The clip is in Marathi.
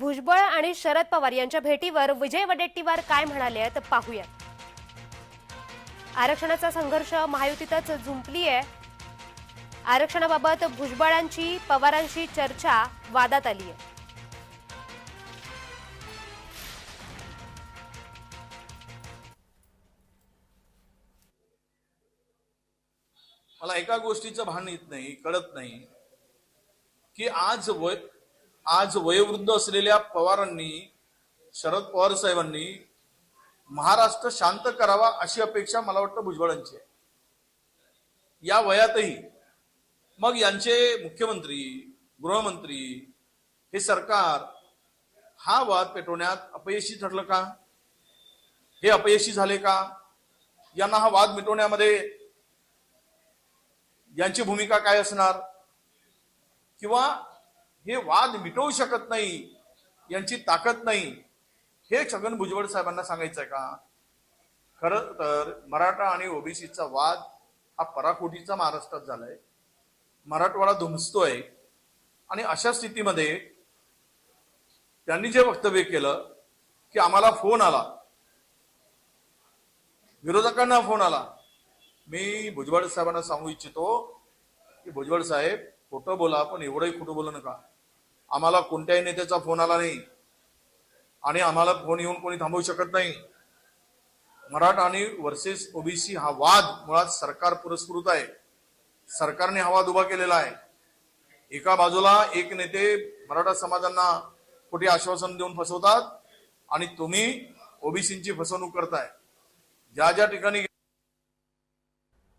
भुजबळ आणि शरद पवार यांच्या भेटीवर विजय वडेट्टीवार काय म्हणाले आहेत पाहूयात. आरक्षणाचा संघर्ष महायुतीतच झुंपली आहे आरक्षणाबाबत भुजबळांची पवारांशी चर्चा वादात आली आहे मला एका गोष्टीचं भान येत नाही कळत नाही की आज वय आज वयोवृद्ध असलेल्या पवारांनी शरद पवार साहेबांनी महाराष्ट्र शांत करावा अशी अपेक्षा मला वाटतं भुजबळांची आहे. या वयातही मग यांचे मुख्यमंत्री गृहमंत्री हे सरकार हा वाद पेटवण्यात अपयशी ठरलं का? हे अपयशी झाले का? यांना हा वाद मिटवण्यामध्ये यांची भूमिका काय असणार? किंवा हे वाद मिटवू शकत नाही यांची ताकद नाही. हे छगन भुजबळ साहेबांना सांगायचंय का? खरं तर मराठा आणि ओबीसीचा वाद हा पराकोटीचा महाराष्ट्रात झालाय. मराठवाडा धुमसतोय. आणि अशा स्थितीमध्ये त्यांनी जे वक्तव्य केलं की आम्हाला फोन आला. विरोधकांना फोन आला. मी भुजबळ साहेबांना सांगू इच्छितो की भुजबळ साहेब खोटं बोला पण एवढंही खोटं बोलू नका. आम्हाला कोणत्याही नेत्याचा फोन आला नाही. आणि आम्हाला फोन येऊन कोणी थांबवू शकत नाही. मराठा आणि वर्सेस ओबीसी हा वाद मुळात सरकार पुरस्कृत आहे. सरकारने हा वाद उभा केलेला आहे. एका बाजूला एक नेते मराठा समाजांना कुठे आश्वासन देऊन फसवतात आणि तुम्ही ओबीसींची फसवणूक करताय. ज्या ज्या ठिकाणी